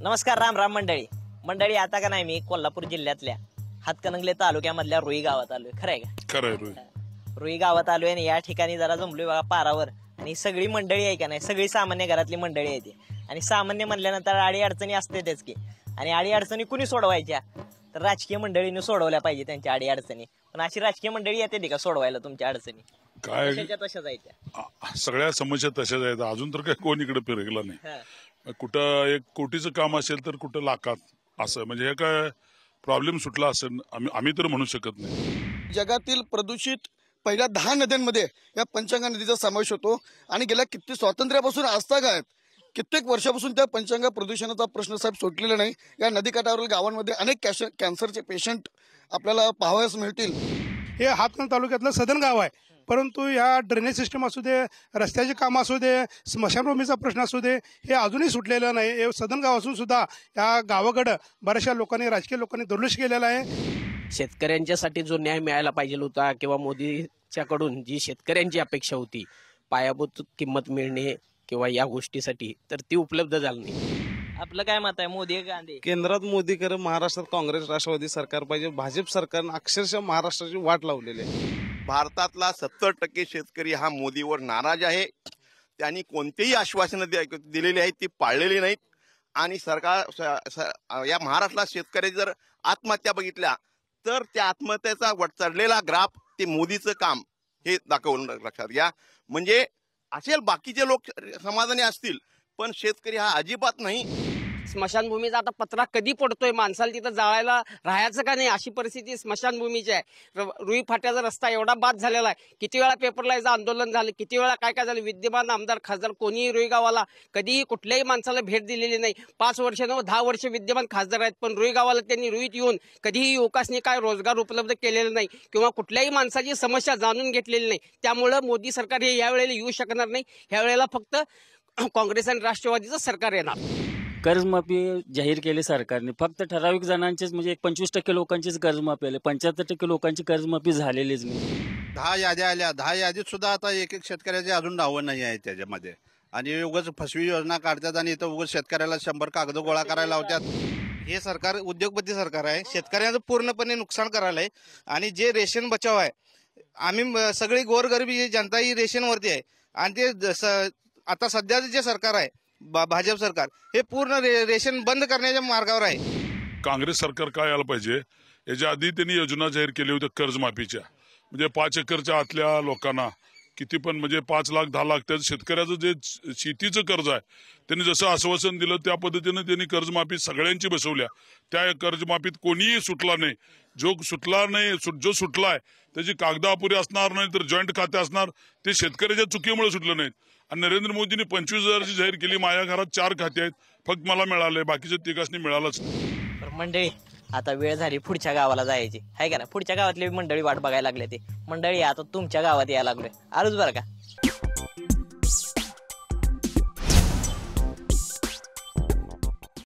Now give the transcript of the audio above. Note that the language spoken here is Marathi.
नमस्कार राम राम मंडळी. मंडळी आता का नाही मी कोल्हापूर जिल्ह्यातल्या हातकणंगले तालुक्यामधल्या रुई गावात आलोय. खरंय का? खरंय रोहित रुई गावात आलोय आणि या ठिकाणी जरा जमलोय बघा पारावर. आणि सगळी मंडळी आहे का नाही? सगळी सामान्य घरातली मंडळी आहे ती. आणि सामान्य म्हणल्यानंतर आडी अडचणी असतेच की. आणि आडी अडचणी कुणी सोडवायच्या? तर राजकीय मंडळीने सोडवल्या पाहिजे त्यांच्या आडी अडचणी. पण अशी राजकीय मंडळी येते ती का सोडवायला तुमच्या अडचणी? काय? तशाच्या तशाच आहेत त्या. आ- सगळ्या समस्या तशाच आहेत. अजून तर काही कोण इकडे फिरकला नाही. हा. कुठं एक कोटीचं काम असेल तर कुठं लाखात असं. म्हणजे हे काय प्रॉब्लेम सुटला असेल. आम्ही आम्ही तर म्हणू शकत नाही. जगातील प्रदूषित पहिल्या दहा नद्यांमध्ये या पंचगंगा नदीचा समावेश होतो. आणि गेल्या किती स्वातंत्र्यापासून आजतागायत कित्येक वर्षापासून त्या पंचगंगा प्रदूषणाचा प्रश्न साहेब सुटलेला नाही. या नदीकाठावरील गावांमध्ये अनेक कॅश कॅन्सरचे पेशंट आपल्याला पाहावयास मिळतील. हे हातकण तालुक्यातलं सदन गाव आहे. परंतु या ड्रेनेज सिस्टम असू दे रस्त्याची कामं असू दे स्मशानभूमीचा प्रश्न असू दे हे अजूनही सुटलेलं नाही. हे सदन गाव असून सुद्धा या गावाकडं बऱ्याचशा लोकांनी राजकीय लोकांनी दुर्लक्ष केलेलं आहे. शेतकऱ्यांच्यासाठी जो न्याय मिळायला पाहिजे होता किंवा मोदीच्याकडून जी शेतकऱ्यांची अपेक्षा होती पायाभूत किंमत मिळणे किंवा या गोष्टीसाठी तर ती उपलब्ध झाली नाही. आपलं काय मत आहे? मोदी गांधी? केंद्रात मोदी कर महाराष्ट्रात काँग्रेस राष्ट्रवादी सरकार पाहिजे. भाजप सरकारनं अक्षरशः महाराष्ट्राची वाट लावलेली आहे. भारतातला सत्तर टक्के शेतकरी हा मोदीवर नाराज आहे. त्यांनी कोणतेही आश्वासनं दिलेली आहेत ती पाळलेली नाहीत. आणि सरकार स- स- या महाराष्ट्रात शेतकरी जर आत्महत्या बघितल्या तर त्या आत्महत्येचा वट चढलेला ग्राफ ते मोदीचं काम हे दाखवून लक्षात घ्या. म्हणजे असेल बाकीचे लोक समाधानी असतील पण शेतकरी हा अजिबात नाही. स्मशानभूमीचा आता पत्रा कधी पडतोय? माणसाला तिथं जाळायला राहायचं का नाही अशी परिस्थिती स्मशानभूमीची आहे. र- रुई फाट्याचा रस्ता एवढा बाद झालेला आहे. किती वेळा पेपरला याचं आंदोलन झालं? किती वेळा काय काय झालं? विद्यमान आमदार खासदार कोणीही रुई गावाला कधीही कुठल्याही माणसाला भेट दिलेली नाही. पाच वर्ष नव दहा वर्ष विद्यमान खासदार आहेत. पण रुई गावाला त्यांनी रुईत येऊन कधीही युवकासनी काय रोजगार उपलब्ध केलेला नाही किंवा कुठल्याही माणसाची समस्या जाणून घेतलेली नाही. त्यामुळं मोदी सरकार हे यावेळेला येऊ शकणार नाही. ह्यावेळेला फक्त काँग्रेस आणि राष्ट्रवादीचं सरकार येणार. कर्जमाफी जाहीर केली सरकारने. फक्त ठराविक जणांचेच म्हणजे एक पंचवीस टक्के लोकांचीच कर्जमाफी आली. पंच्याहत्तर टक्के लोकांची कर्जमाफी झालेलीच नाही. दहा याद्या आल्या. दहा यादीत सुद्धा आता एक एक शेतकऱ्याचे अजून नावं नाही आहेत त्याच्यामध्ये. आणि उगाच फसवी योजना काढतात आणि इथं उगाच शेतकऱ्याला शंभर कागद गोळा करायला लावतात. हे सरकार उद्योगपती सरकार आहे. शेतकऱ्यांचं पूर्णपणे नुकसान करायला आहे आणि जे रेशन बचाव आहे आम्ही म- सगळी गोरगरिबी जनता ही रेशनवरती आहे. आणि ते आता सध्याचं जे सरकार आहे भाजप सरकार. हे पूर्ण रे- रेशन बंद करण्याच्या मार्गावर आहे. काँग्रेस सरकार काय आलं पाहिजे? याच्या आधी त्यांनी योजना जाहीर केली होती कर्जमाफीच्या. म्हणजे पाच एकरच्या आतल्या लोकांना. किती पण म्हणजे पाच लाख दहा लाख त्या शेतकऱ्याचं जे शेतीचं कर्ज आहे त्यांनी जसं आश्वासन दिलं त्या पद्धतीनं त्यांनी कर्जमाफी सगळ्यांची बसवल्या. त्या कर्जमाफीत कोणीही सुटला नाही. जो सुटला नाही सु- जो सुटलाय त्याची कागदापुरी असणार नाही तर जॉईंट खाते असणार ते शेतकऱ्याच्या चुकीमुळे सुटलं नाहीत. आणि नरेंद्र मोदींनी पंचवीस हजारची जाहीर केली माझ्या घरात चार खाते आहेत फक्त मला मिळाले बाकीच्या तिघांनी मिळालंच मंडळी आता वेळ झाली पुढच्या गावाला जायची. आहे का ना पुढच्या गावातली मंडळी वाट बघायला लागले ते. मंडळी आता तुमच्या गावात यायला लागलोय. आलोच बरं का?